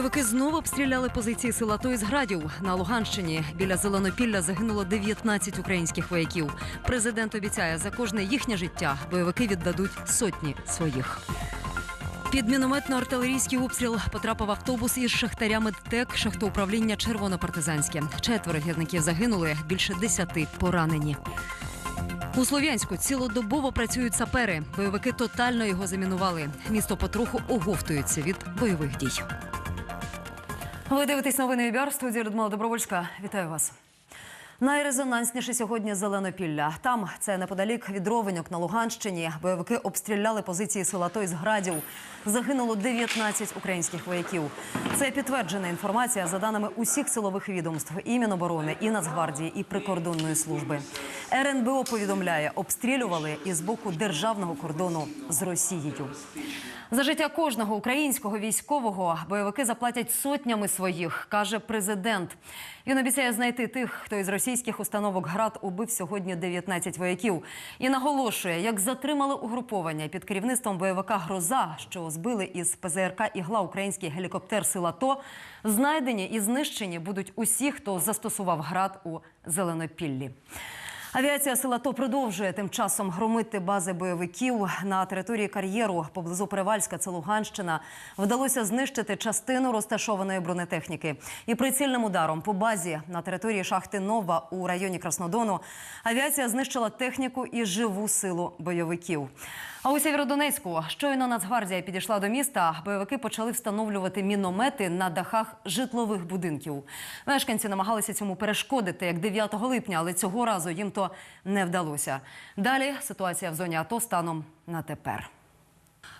Бойовики знову обстріляли позиції села Той з градів на Луганщині. Біля Зеленопілля загинуло 19 українських вояків. Президент обіцяє, за кожне їхнє життя бойовики віддадуть сотні своїх. Під мінометно-артилерійський обстріл потрапив автобус із шахтарями ТЕК шахтоуправління Червонопартизанське. Четверо гірників загинули, більше десяти поранені. У Слов'янську цілодобово працюють сапери. Бойовики тотально його замінували. Місто потроху оговтується від бойових дій. Ви дивитесь новини ІБР, студія Людмила Добровольська. Вітаю вас. Найрезонансніше сьогодні Зеленопілля. Там це неподалік від Ровеньок на Луганщині. Бойовики обстріляли позиції села Той з градів. Загинуло 19 українських вояків. Це підтверджена інформація за даними усіх силових відомств і Міноборони, і Нацгвардії, і прикордонної служби. РНБО повідомляє, обстрілювали із боку державного кордону з Росією. За життя кожного українського військового бойовики заплатять сотнями своїх, каже президент. Він обіцяє знайти тих, хто із російських установок ГРАД убив сьогодні 19 вояків. І наголошує, як затримали угруповання під керівництвом бойовика Гроза, що збили із ПЗРК ігла український гелікоптер сила ТО. Знайдені і знищені будуть усі, хто застосував ГРАД у Зеленопіллі. Авіація села ТО продовжує тим часом громити бази бойовиків на території кар'єру поблизу Перевальська, це Луганщина. Вдалося знищити частину розташованої бронетехніки. І прицільним ударом по базі на території шахти Нова у районі Краснодону авіація знищила техніку і живу силу бойовиків. А у Сєвєродонецьку щойно Нацгвардія підійшла до міста. Бойовики почали встановлювати міномети на дахах житлових будинків. Мешканці намагалися цьому перешкодити як 9 липня, але цього разу їм то не вдалося. Далі ситуація в зоні АТО станом на тепер.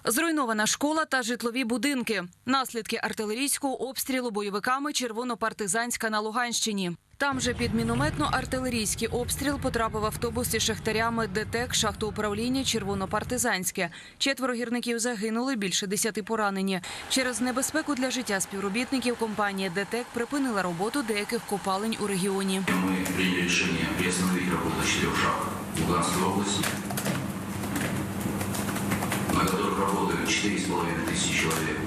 Зруйнована школа та житлові будинки. Наслідки артилерійського обстрілу бойовиками Червонопартизанська на Луганщині. Там же під мінометно-артилерійський обстріл потрапив автобус із шахтарями ДТЕК шахтоуправління Червонопартизанське. Четверо гірників загинули, більше десяти поранені. Через небезпеку для життя співробітників компанія ДТЕК припинила роботу деяких копалень у регіоні. Мы приняли решение приостановить работу четырех шахт в Луганской области, на которых работают 4,5 тысячи человек.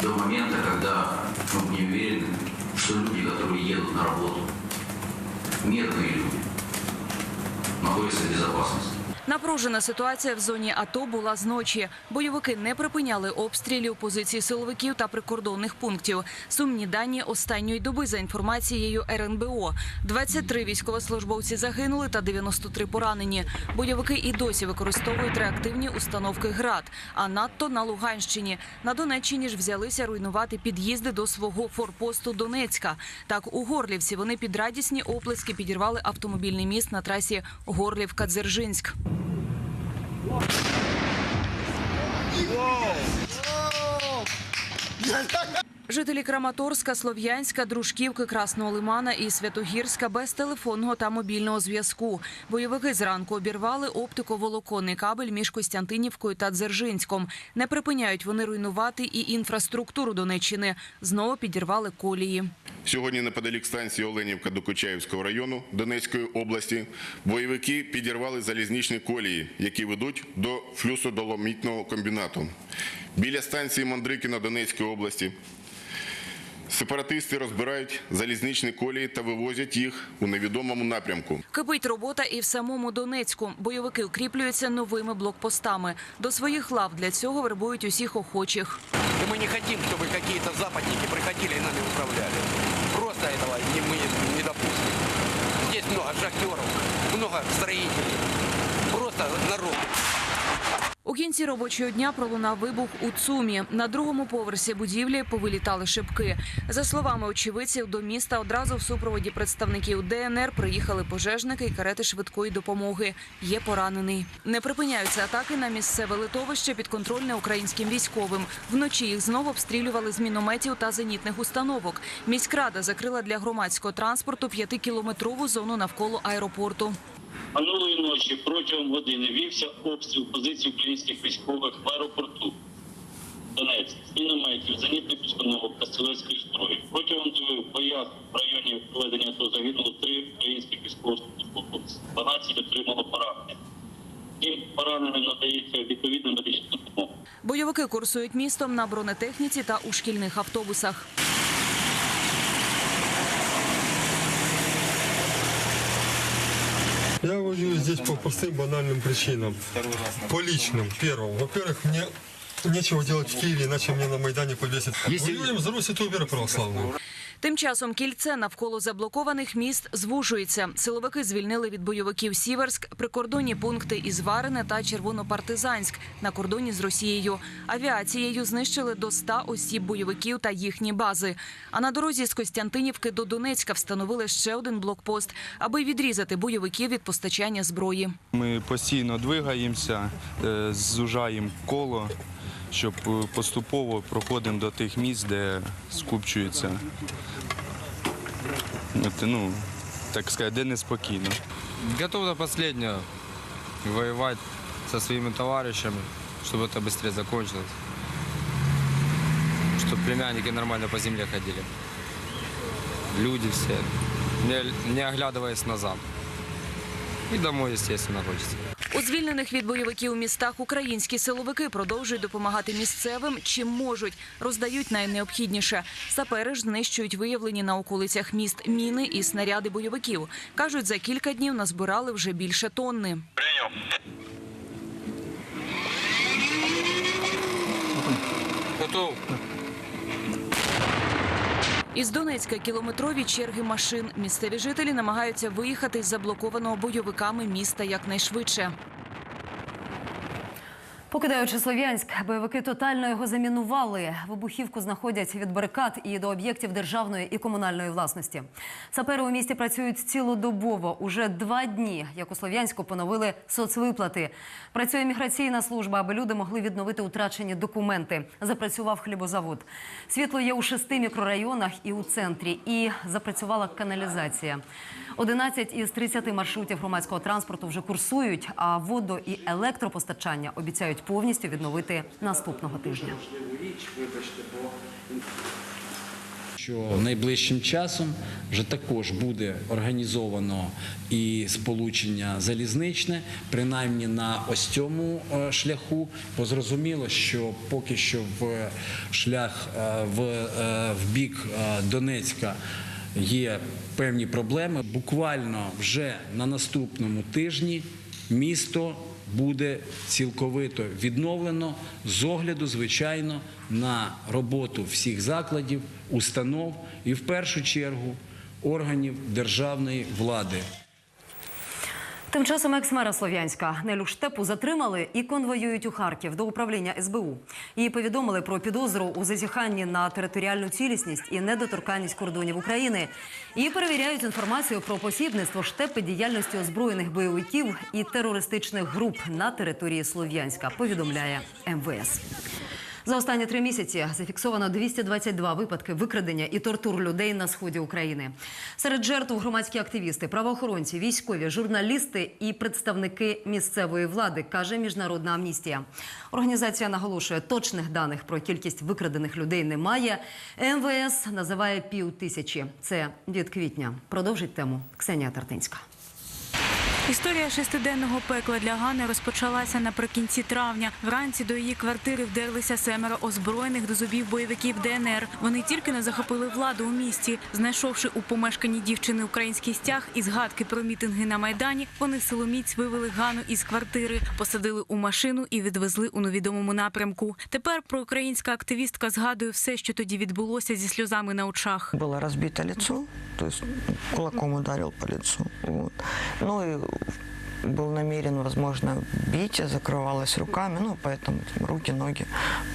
До момента, когда мы будем уверены, что люди, которые едут на работу, мирные люди, находятся в безопасности. Напружена ситуація в зоні АТО була зночі. Бойовики не припиняли обстрілів позицій силовиків та прикордонних пунктів. Сумні дані останньої доби за інформацією РНБО. 23 військовослужбовці загинули та 93 поранені. Бойовики і досі використовують реактивні установки ГРАД. А надто на Луганщині. На Донеччині ж взялися руйнувати під'їзди до свого форпосту Донецька. Так у Горлівці вони під радісні оплески підірвали автомобільний міст на трасі Горлівка-Дзержинськ. 와. 와. Жителі Краматорська, Слов'янська, Дружківки, Красного Лимана і Святогірська без телефонного та мобільного зв'язку. Бойовики зранку обірвали оптиковолоконний кабель між Костянтинівкою та Дзержинськом. Не припиняють вони руйнувати і інфраструктуру Донеччини. Знову підірвали колії. Сьогодні неподалік станції Оленівка Докучаївського району Донецької області бойовики підірвали залізничні колії, які ведуть до флюсодоломітного комбінату. Біля станції Мандрикіна Донецької області сепаратисти розбирають залізничні колії та вивозять їх у невідомому напрямку. Кипить робота і в самому Донецьку. Бойовики укріплюються новими блокпостами. До своїх лав для цього вербують усіх охочих. И мы не хотим, чтобы какие-то западники приходили и нами управляли. Просто этого не, мы не допустим. Здесь много шахтеров, много строителей. Просто народ. Кінці робочого дня пролунав вибух у ЦУМі. На другому поверсі будівлі повилітали шибки. За словами очевидців, до міста одразу в супроводі представників ДНР приїхали пожежники і карети швидкої допомоги. Є поранений. Не припиняються атаки на місцеве литовище підконтрольне українським військовим. Вночі їх знову обстрілювали з мінометів та зенітних установок. Міськрада закрила для громадського транспорту п'ятикілометрову зону навколо аеропорту. Минулої ночі протягом години вівся обстріл позицій українських військових в аеропорту Донецьк, з мінометів, зенітних установок та стрілецької зброї. Протягом боях в районі проведення АТО загинуло три українських військовослужбовці, 12 отримало поранення. Їм пораненим надається відповідна медична допомога. Бойовики курсують містом на бронетехніці та у шкільних автобусах. Я воюю здесь по простым банальным причинам. По личным. Первым. Во-первых, мне нечего делать в Киеве, иначе мне на Майдане повесят. Воюем за Русь и Тубера православную. Тим часом кільце навколо заблокованих міст звужується. Силовики звільнили від бойовиків Сіверськ, прикордонні пункти Ізварине та Червонопартизанськ на кордоні з Росією. Авіацією знищили до 100 осіб бойовиків та їхні бази. А на дорозі з Костянтинівки до Донецька встановили ще один блокпост, аби відрізати бойовиків від постачання зброї. Ми постійно двигаємося, е, зужаємо коло, щоб е, поступово проходимо до тих місць, де скупчуються. От, Ну, так сказати, де неспокійно. Готов до последнего воевать со своими товарищами, чтобы это быстрее закончилось. Чтобы племянники нормально по земле ходили. Люди все, не, не оглядываясь назад. И домой, естественно, хочется. У звільнених від бойовиків містах українські силовики продовжують допомагати місцевим, чим можуть. Роздають найнеобхідніше. Сапери ж знищують виявлені на околицях міст міни і снаряди бойовиків. Кажуть, за кілька днів назбирали вже більше тонни. Готов? Із Донецька кілометрові черги машин. Місцеві жителі намагаються виїхати з заблокованого бойовиками міста якнайшвидше. Покидаючи Слов'янськ, бойовики тотально його замінували. Вибухівку знаходять від барикад і до об'єктів державної і комунальної власності. Сапери у місті працюють цілодобово. Уже два дні, як у Слов'янську поновили соцвиплати. Працює міграційна служба, аби люди могли відновити утрачені документи. Запрацював хлібозавод. Світло є у шести мікрорайонах і у центрі. І запрацювала каналізація. 11 із 30 маршрутів громадського транспорту вже курсують, а воду і електропостачання обіцяють повністю відновити наступного тижня. що найближчим часом вже також буде організовано і сполучення залізничне, принаймні на ось цьому е, шляху. Бо зрозуміло, що поки що в шлях е, в, е, в бік Донецька є певні проблеми. Буквально вже на наступному тижні місто буде цілковито відновлено з огляду, звичайно, на роботу всіх закладів, установ і в першу чергу органів державної влади. Тим часом екс-мера Слов'янська Нелю Штепу затримали і конвоюють у Харків до управління СБУ. Її повідомили про підозру у зазіханні на територіальну цілісність і недоторканність кордонів України. І перевіряють інформацію про посібництво Штепи діяльності озброєних бойовиків і терористичних груп на території Слов'янська. Повідомляє МВС. За останні три місяці зафіксовано 222 випадки викрадення і тортур людей на сході України. Серед жертв громадські активісти, правоохоронці, військові, журналісти і представники місцевої влади, каже міжнародна амністія. Організація наголошує, точних даних про кількість викрадених людей немає. МВС називає пів тисячі. Це від квітня. Продовжить тему Ксенія Тартинська. Історія шестиденного пекла для Гани розпочалася наприкінці травня. Вранці до її квартири вдерлися семеро озброєних до зубів бойовиків ДНР. Вони тільки не захопили владу у місті. Знайшовши у помешканні дівчини український стяг і згадки про мітинги на майдані, вони силоміць вивели Гану із квартири, посадили у машину і відвезли у невідомому напрямку. Тепер проукраїнська активістка згадує все, що тоді відбулося зі сльозами на очах. Было разбито лицо, то кулаком ударил по лицу. Ну и был намерен, возможно, бить, я закрывалась руками, ну, поэтому там, руки, ноги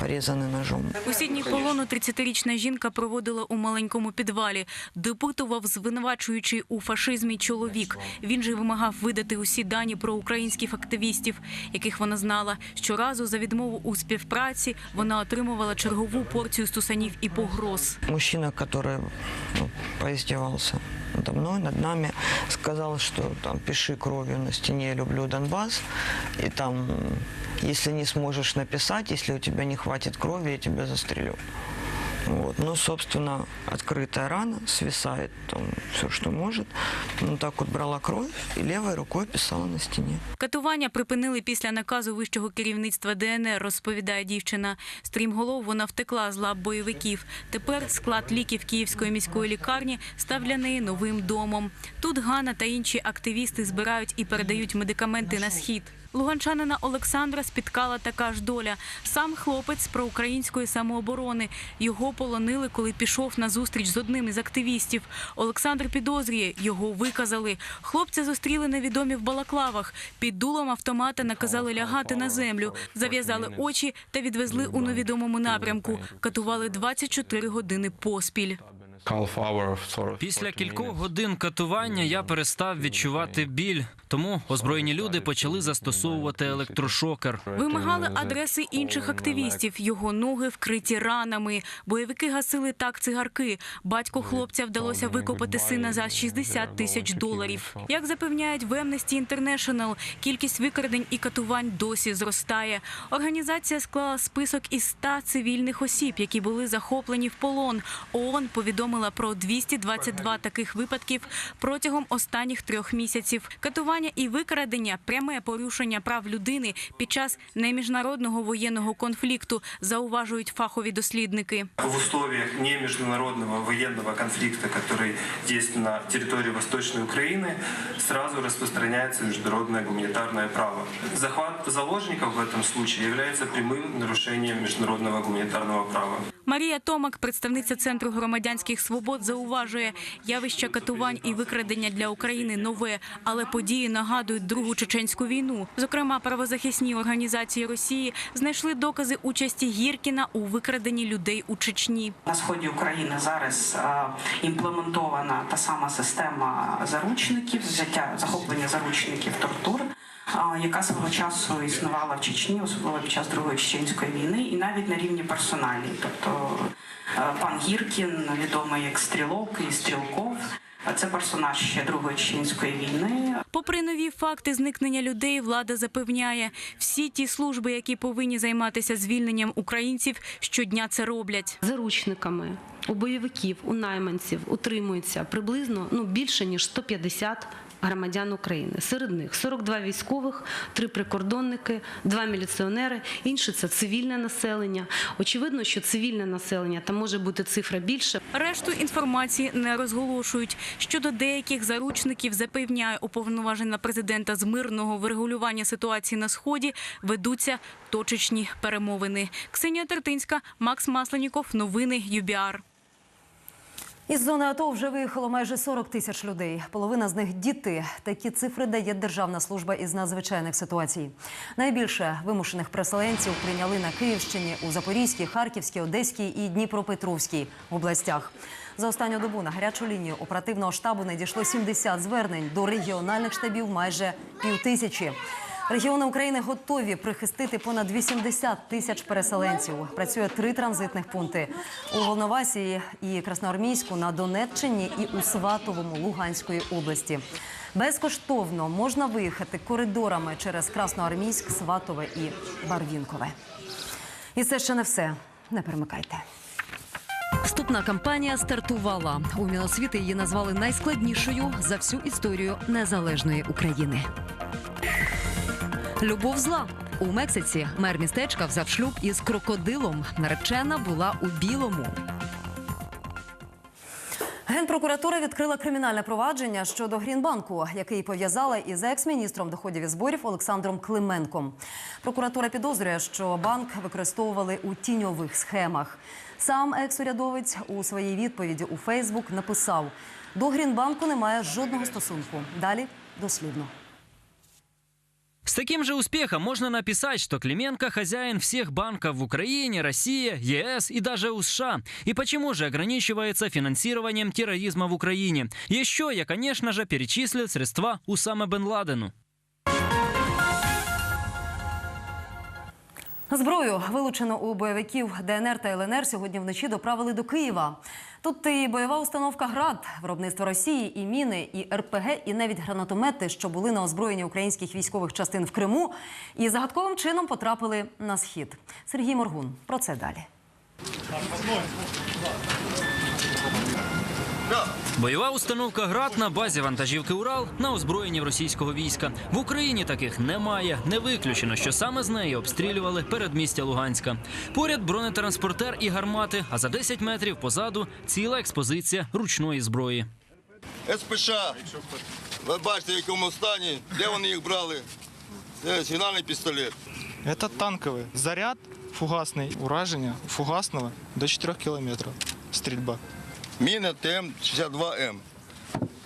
порезаны ножом. Усі дні полону 30-річна жінка проводила у маленькому підвалі. Допитував звинувачуючий у фашизмі чоловік. Він же вимагав видати усі дані про українських активістів, яких вона знала. Щоразу за відмову у співпраці вона отримувала чергову порцію стусанів і погроз. Мужчина, который ну, поиздевался надо мной, над нами, сказал, что там пиши кровью на стене «Я люблю Донбасс», и там, если не сможешь написать, если у тебя не хватит крови, я тебя застрелю. Вот. Ну, собственно, открытая рана, свисает там все, что может. Ну, так вот брала кровь и левой рукой писала на стене. Катування припинили після наказу вищого керівництва ДНР, розповідає дівчина. Стрімголов вона втекла з лап бойовиків. Тепер склад ліків Київської міської лікарні став для неї новим домом. Тут Ганна та інші активісти збирають і передають медикаменти на схід. Луганчанина Олександра спіткала така ж доля. Сам хлопець про української самооборони. Його полонили, коли пішов на зустріч з одним із активістів. Олександр підозрює, його виказали. Хлопця зустріли невідомі в балаклавах. Під дулом автомата наказали лягати на землю, зав'язали очі та відвезли у невідомому напрямку. Катували 24 години поспіль. Після кількох годин катування я перестав відчувати біль, тому озброєні люди почали застосовувати електрошокер. Вимагали адреси інших активістів. Його ноги вкриті ранами. Бойовики гасили так цигарки. Батько хлопця вдалося викопати сина за 60 тисяч доларів. Як запевняють в Amnesty International, кількість викрадень і катувань досі зростає. Організація склала список із 100 цивільних осіб, які були захоплені в полон. ООН повідомила про 222 таких випадків протягом останніх трьох місяців. Катування і викрадення пряме порушення прав людини під час неміжнародного воєнного конфлікту, зауважують фахові дослідники. В условиях не международного военного конфликта, который действует на территории Восточной Украины, сразу распространяется международное гуманитарное право. Захват заложников в этом случае является прямым нарушением международного гуманитарного права. Марія Томак, представниця центру громадянських свобод, зауважує, явище катувань і викрадення для України нове, але події нагадують другу чеченську війну. Зокрема, правозахисні організації Росії знайшли докази участі Гіркіна у викраденні людей у Чечні. На сході України зараз е, імплементована та сама система заручників, взяття захоплення заручників тортур. е, Яка свого часу існувала в Чечні, особливо під час Другої чеченської війни, і навіть на рівні персоналі. Тобто е, пан Гіркін, відомий як Стрілок і Стрілков, це персонаж ще Другої чеченської війни. Попри нові факти зникнення людей, влада запевняє, всі ті служби, які повинні займатися звільненням українців, щодня це роблять. заручниками у бойовиків, у найманців утримується приблизно ну більше ніж 150 громадян України. Серед них 42 військових, 3 прикордонники, 2 міліціонери. Інші це цивільне населення. Очевидно, що цивільне населення там може бути цифра більше. Решту інформації не розголошують. Щодо деяких заручників запевняє уповноважена президента з мирного врегулювання ситуації на сході. Ведуться точечні перемовини. Ксенія Тертинська, Макс Масленіков. Новини ЮБІАР. Із зони АТО вже виїхало майже 40 тисяч людей. Половина з них діти. Такі цифри дає Державна служба із надзвичайних ситуацій. Найбільше вимушених переселенців прийняли на Київщині, у Запорізькій, Харківській, Одеській і Дніпропетровській областях. За останню добу на гарячу лінію оперативного штабу надійшло 70 звернень до регіональних штабів майже півтисячі. Регіони України готові прихистити понад 80 тисяч переселенців. Працює три транзитних пункти у Волновасі і Красноармійську на Донеччині і у Сватовому Луганської області. Безкоштовно можна виїхати коридорами через Красноармійськ, Сватове і Барвінкове. І це ще не все. Не перемикайте. Вступна кампанія стартувала. У Міносвіти її назвали найскладнішою за всю історію незалежної України. Любов зла. У Мексиці мер містечка взяв шлюб із крокодилом. Наречена була у білому. Генпрокуратура відкрила кримінальне провадження щодо Грінбанку, який пов'язала із екс-міністром доходів і зборів Олександром Клименком. Прокуратура підозрює, що банк використовували у тіньових схемах. Сам екс-урядовець у своїй відповіді у Фейсбук написав: до Грінбанку немає жодного стосунку. Далі дослівно. С таким же успехом можно написать, что Клименко хозяин всех банков в Украине, России, ЕС и даже у США. И почему же ограничивается финансированием терроризма в Украине? Еще я, конечно же, перечислил средства Усама бен Ладену. Зброю, вилучену у бойовиків ДНР та ЛНР, сьогодні вночі доправили до Києва. Тут і бойова установка ГРАД, виробництво Росії, і міни, і РПГ, і навіть гранатомети, що були на озброєнні українських військових частин в Криму, і загадковим чином потрапили на схід. Сергій Моргун про це далі. Бойова установка «Град» на базі вантажівки «Урал» на озброєнні в російського війська. В Україні таких немає. Не виключено, що саме з неї обстрілювали передмістя Луганська. Поряд бронетранспортер і гармати, а за 10 метрів позаду ціла експозиція ручної зброї. СПШ. Ви бачите, в якому стані, де вони їх брали. Це сигнальний пістолет. Это танковый. Заряд фугасный, ураження фугасного до 4 километров. Стрельба. Міна ТМ-62М.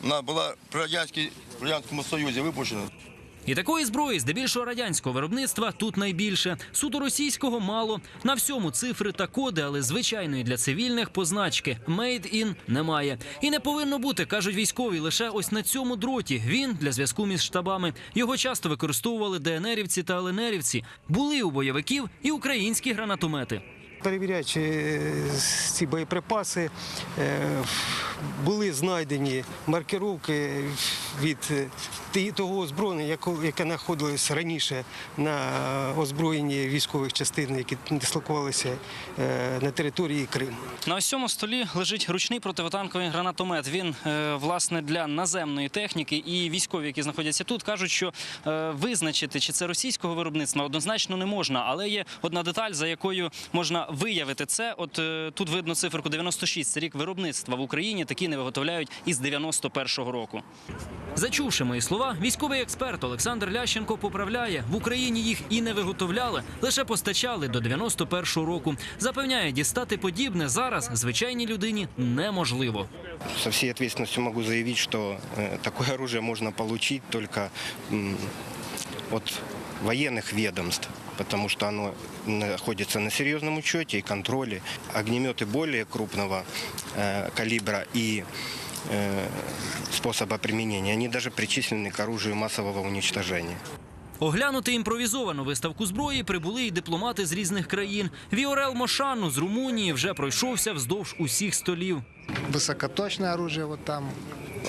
Вона була в Радянському Союзі випущена. І такої зброї, здебільшого радянського виробництва, тут найбільше. Суто російського мало. На всьому цифри та коди, але звичайної для цивільних позначки «Made in» немає. І не повинно бути, кажуть військові, лише ось на цьому дроті. Він для зв'язку між штабами. Його часто використовували ДНРівці та ЛНРівці. Були у бойовиків і українські гранатомети. Перевіряючи е, ці боєприпаси, е, були знайдені маркировки від е, того озброєння, яке знаходилось раніше на озброєнні військових частин, які дислокувалися на території Криму. На ось цьому столі лежить ручний противотанковий гранатомет. Він власне для наземної техніки і військові, які знаходяться тут, кажуть, що визначити, чи це російського виробництва, однозначно не можна. Але є одна деталь, за якою можна виявити це. От е, тут видно циферку 96, це рік виробництва в Україні. Такі не виготовляють із 91-го року. Зачувши мої слова, військовий експерт Олександр Лященко поправляє в Україні їх і не виготовляли, лише постачали до 91-го року. Запевняє, дістати подібне зараз звичайній людині неможливо. Со всей ответственностью могу заявить, что э, такое оружие можно получить только от военных ведомств, потому что оно находится на серьезном учете и контроле. Огнеметы более крупного э, калибра и э, способа применения, они даже причислены к оружию массового уничтожения. Оглянути імпровізовану виставку зброї прибули й дипломати з різних країн. Віорел Мошану з Румунії вже пройшовся вздовж усіх столів. Высокоточное оружие вот там,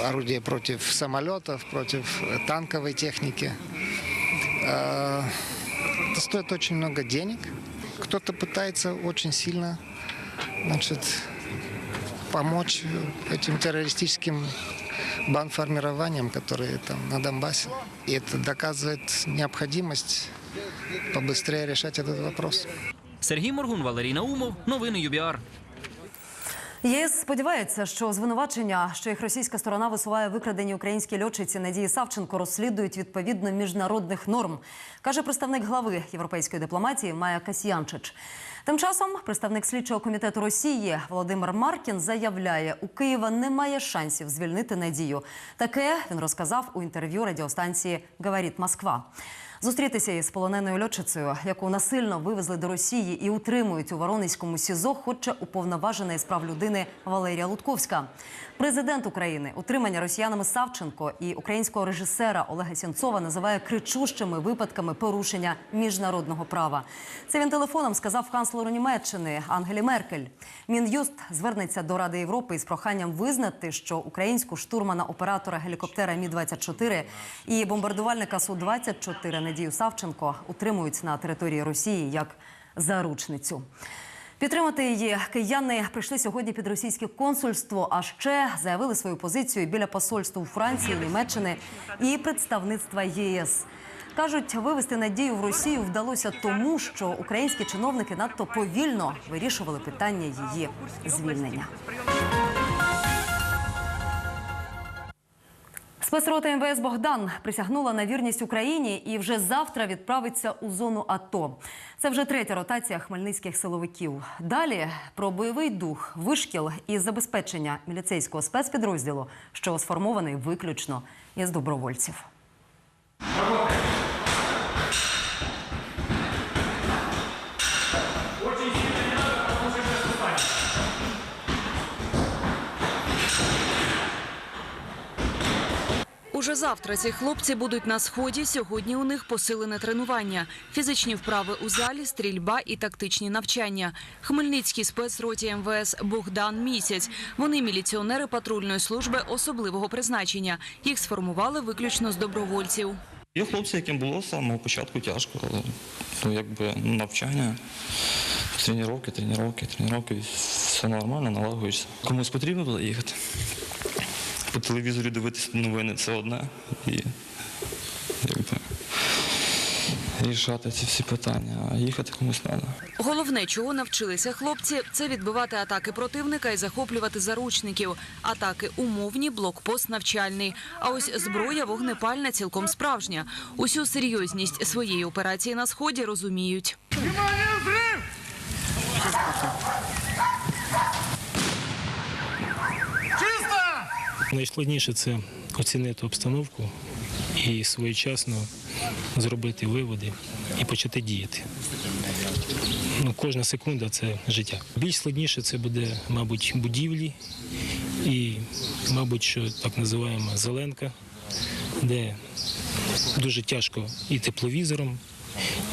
орудие против самолетов, против э, танковой техники. Э, Это стоит очень много денег. Кто-то пытается очень сильно значит, помочь этим террористическим бандформированиям, которые там на Донбассе. И это доказывает необходимость побыстрее решать этот вопрос. Сергій Моргун, Валерій Наумов. Новини ЮБІАР. ЄС сподівається, що звинувачення, що їх російська сторона висуває викрадені українські льотчиці Надії Савченко, розслідують відповідно міжнародних норм, каже представник глави європейської дипломатії Майя Касьянчич. Тим часом представник слідчого комітету Росії Володимир Маркін заявляє, у Києва немає шансів звільнити Надію. Таке він розказав у інтерв'ю радіостанції «Говорить Москва». Зустрітися із полоненою льотчицею, яку насильно вивезли до Росії і утримують у Воронезькому СІЗО, хоче уповноважена із прав людини Валерія Лутковська. Президент України утримання росіянами Савченко і українського режисера Олега Сінцова називає кричущими випадками порушення міжнародного права. Це він телефоном сказав канцлеру Німеччини Ангелі Меркель. Мін'юст звернеться до Ради Європи із проханням визнати, що українську штурмана оператора гелікоптера Мі 24 і бомбардувальника Су 24 Надію Савченко утримують на території Росії як заручницю. Підтримати її кияни прийшли сьогодні під російське консульство, а ще заявили свою позицію біля посольства у Франції, Німеччини і представництва ЄС. Кажуть, вивести надію в Росію вдалося тому, що українські чиновники надто повільно вирішували питання її звільнення. Спецрота МВС Богдан присягнула на вірність Україні і вже завтра відправиться у зону АТО. Це вже третя ротація хмельницьких силовиків. Далі про бойовий дух, вишкіл і забезпечення міліцейського спецпідрозділу, що сформований виключно із добровольців. Уже завтра ці хлопці будуть на сході. Сьогодні у них посилене тренування, фізичні вправи у залі, стрільба і тактичні навчання. Хмельницький спецроті МВС Богдан місяць. Вони міліціонери патрульної служби особливого призначення. Їх сформували виключно з добровольців. Є хлопці, яким було з самого початку тяжко, але ну, якби навчання Тренування, тренування, тренування, все нормально, налагується. Комусь потрібно туди їхати. По телевізору дивитися новини це одне. І якби, рішати ці всі питання, а їхати комусь треба. Головне, чого навчилися хлопці, це відбивати атаки противника і захоплювати заручників. Атаки умовні, блокпост навчальний. А ось зброя вогнепальна цілком справжня. Усю серйозність своєї операції на сході розуміють. Найскладніше це оцінити обстановку і своєчасно зробити виводи і почати діяти. Ну, кожна секунда це життя. Більш складніше це буде, мабуть, будівлі і, мабуть, що так називаємо зеленка, де дуже тяжко і тепловізором,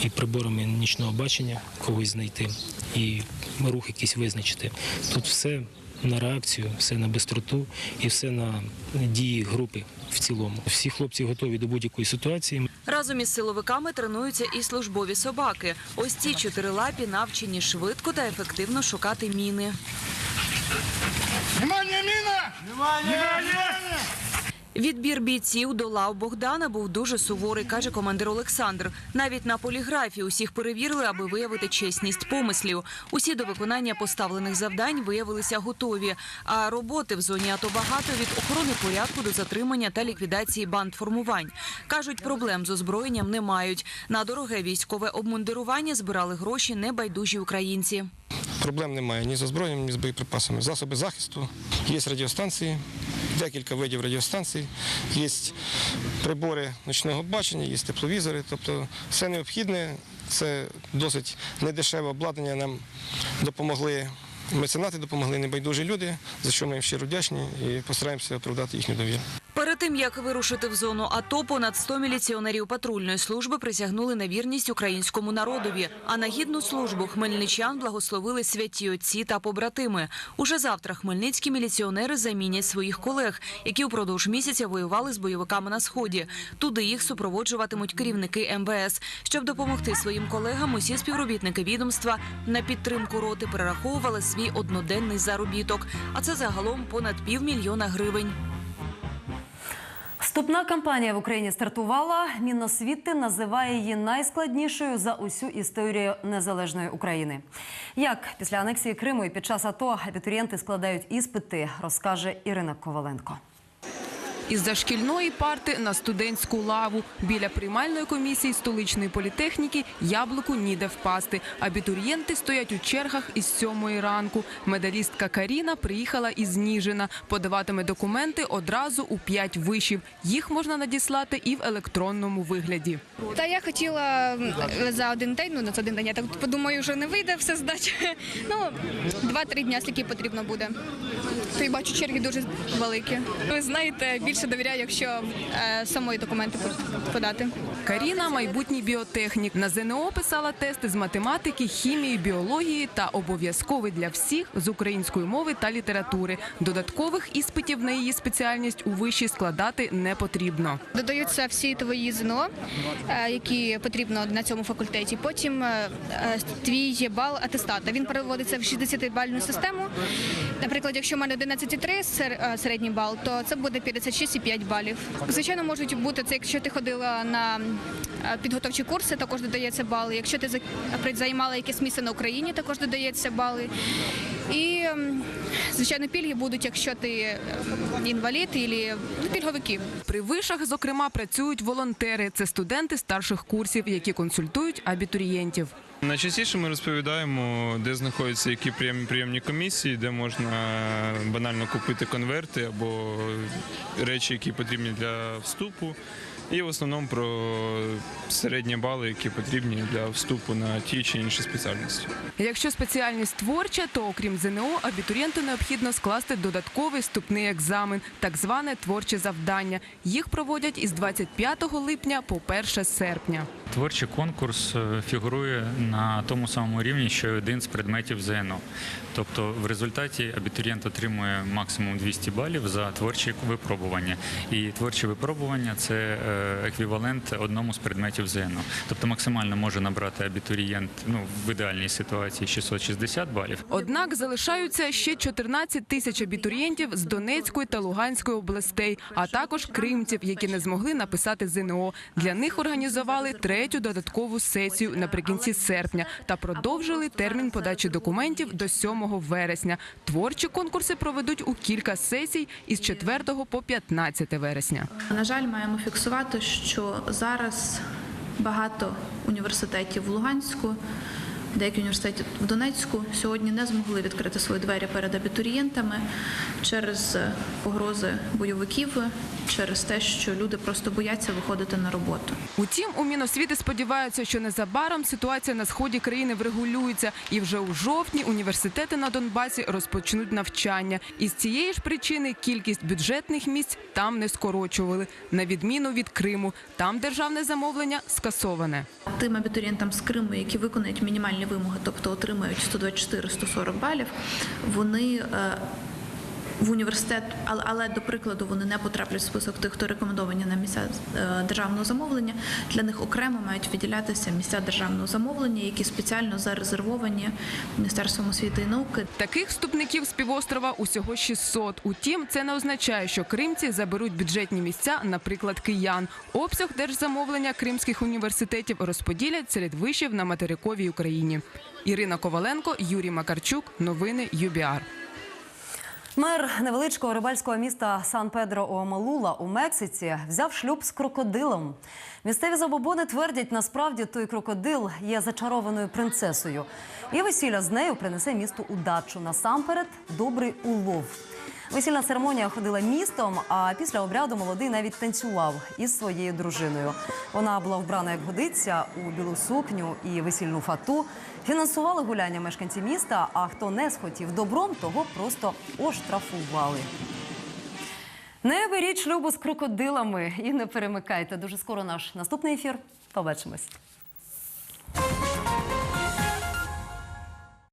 і приборами нічного бачення когось знайти, і рух якийсь визначити. Тут все на реакцію, все на бистроту і все на дії групи в цілому. Всі хлопці готові до будь-якої ситуації. Разом із силовиками тренуються і службові собаки. Ось ці чотирилапі навчені швидко та ефективно шукати міни. Внимание, міна! Внимание! Відбір бійців до лав Богдана був дуже суворий, каже командир Олександр. Навіть на поліграфі усіх перевірили, аби виявити чесність помислів. Усі до виконання поставлених завдань виявилися готові. А роботи в зоні АТО багато від охорони порядку до затримання та ліквідації бандформувань. Кажуть, проблем з озброєнням не мають. На дороге військове обмундирування збирали гроші небайдужі українці. Проблем немає ні з озброєнням, ні з боєприпасами. Засоби захисту, є радіостанції, декілька видів радіостанцій, є прибори ночного бачення, є тепловізори. Тобто все необхідне, це досить недешеве обладнання нам допомогли. Меценати допомогли небайдужі люди, за що ми їм щиро вдячні і постараємося оправдати їхню довіру. Перед тим як вирушити в зону АТО, понад 100 міліціонерів патрульної служби присягнули на вірність українському народові. А на гідну службу хмельничан благословили святі отці та побратими. Уже завтра хмельницькі міліціонери замінять своїх колег, які упродовж місяця воювали з бойовиками на сході. Туди їх супроводжуватимуть керівники МВС. Щоб допомогти своїм колегам, усі співробітники відомства на підтримку роти перераховували свій одноденний заробіток. А це загалом понад півмільйона гривень. Вступна кампанія в Україні стартувала. Міносвіти називає її найскладнішою за усю історію незалежної України. Як після анексії Криму і під час АТО абітурієнти складають іспити, розкаже Ірина Коваленко. Із-за шкільної парти на студентську лаву біля приймальної комісії столичної політехніки яблуку ніде впасти. Абітурієнти стоять у чергах із сьомої ранку. Медалістка Каріна приїхала із Ніжина. Подаватиме документи одразу у п'ять вишів. Їх можна надіслати і в електронному вигляді. Та я хотіла за один день, ну на один день, я так подумаю, що не вийде все здати. Ну, два-три дня, скільки потрібно буде. То й бачу, черги дуже великі. Ви знаєте, більше довіряю, якщо е, самої документи подати. Каріна – майбутній біотехнік. На ЗНО писала тести з математики, хімії, біології та обов'язковий для всіх з української мови та літератури. Додаткових іспитів на її спеціальність у виші складати не потрібно. Додаються всі твої ЗНО, е, які потрібно на цьому факультеті. Потім е, твій бал атестата. Він переводиться в 60-бальну систему. Наприклад, якщо в мене 11,3 сер- е, середній бал, то це буде 56,5 балів. Звичайно, можуть бути це, якщо ти ходила на е, підготовчі курси, також додається бали. Якщо ти займала якесь місце на Україні, також додається бали. І звичайно, пільги будуть, якщо ти інвалід або пільговики. При вишах, зокрема, працюють волонтери. Це студенти старших курсів, які консультують абітурієнтів. Найчастіше ми розповідаємо, де знаходяться які прийомні комісії, де можна банально купити конверти або речі, які потрібні для вступу. І в основному про середні бали, які потрібні для вступу на ті чи інші спеціальності. Якщо спеціальність творча, то окрім ЗНО, абітурієнту необхідно скласти додатковий вступний екзамен, так зване творче завдання. Їх проводять із 25 липня по 1 серпня. Творчий конкурс е, фігурує на тому самому рівні, що один з предметів ЗНО. Тобто в результаті абітурієнт отримує максимум 200 балів за творчі випробування. І творчі випробування це е, еквівалент одному з предметів ЗНО. Тобто максимально може набрати абітурієнт ну, в ідеальній ситуації 660 балів. Однак залишаються ще 14 тисяч абітурієнтів з Донецької та Луганської областей, а також кримців, які не змогли написати ЗНО. Для них організували третю додаткову сесію наприкінці серпня та продовжили термін подачі документів до 7 вересня. Творчі конкурси проведуть у кілька сесій із 4 по 15 вересня. На жаль, маємо фіксувати, що зараз багато університетів в Луганську, деякі університети в Донецьку сьогодні не змогли відкрити свої двері перед абітурієнтами через погрози бойовиків, через те, що люди просто бояться виходити на роботу. Утім, у Міносвіти сподіваються, що незабаром ситуація на сході країни врегулюється, і вже у жовтні університети на Донбасі розпочнуть навчання. І з цієї ж причини кількість бюджетних місць там не скорочували, на відміну від Криму. Там державне замовлення скасоване. Тим абітурієнтам з Криму, які виконають мінімальні вимоги, тобто отримають 124-140 балів, вони е, в університет, але, але до прикладу вони не потраплять в список тих, хто рекомендовані на місця е, державного замовлення. Для них окремо мають виділятися місця державного замовлення, які спеціально зарезервовані Міністерством освіти і науки. Таких вступників з півострова усього 600. Утім, це не означає, що кримці заберуть бюджетні місця, наприклад, киян. Обсяг держзамовлення кримських університетів розподілять серед вишів на материковій Україні. Ірина Коваленко, Юрій Макарчук. Новини ЮБІАР. Мер невеличкого рибальського міста Сан Педро Оамалула у Мексиці взяв шлюб з крокодилом. Місцеві забобони твердять, насправді той крокодил є зачарованою принцесою. І весілля з нею принесе місту удачу. Насамперед, добрий улов. Весільна церемонія ходила містом, а після обряду молодий навіть танцював із своєю дружиною. Вона була вбрана як годиться у білу сукню і весільну фату. Фінансували гуляння мешканці міста. А хто не схотів добром, того просто оштрафували. Не беріть шлюбу з крокодилами і не перемикайте. Дуже скоро наш наступний ефір. Побачимось.